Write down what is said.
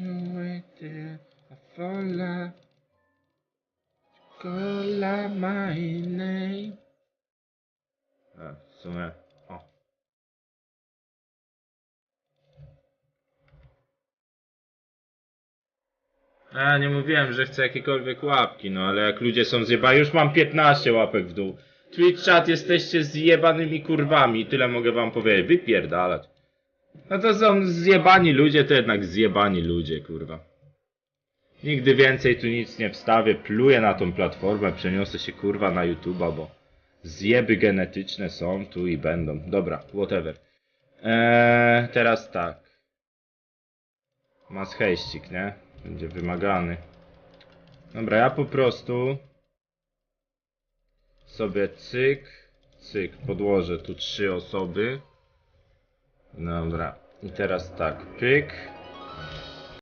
I fall Call my name. A, w sumie, o. A, nie mówiłem, że chcę jakiekolwiek łapki, no ale jak ludzie są zjebani, już mam 15 łapek w dół. Twitch chat, jesteście zjebanymi kurwami, tyle mogę wam powiedzieć, wypierdalać. No to są zjebani ludzie, to jednak zjebani ludzie, kurwa. Nigdy więcej tu nic nie wstawię, pluję na tą platformę, przeniosę się kurwa na YouTube'a, bo zjeby genetyczne są tu i będą. Dobra, whatever. Eee, teraz tak. Mas hejścik, nie? Będzie wymagany. Dobra, ja po prostu sobie cyk, cyk, podłożę tu trzy osoby. Dobra, i teraz tak, pyk.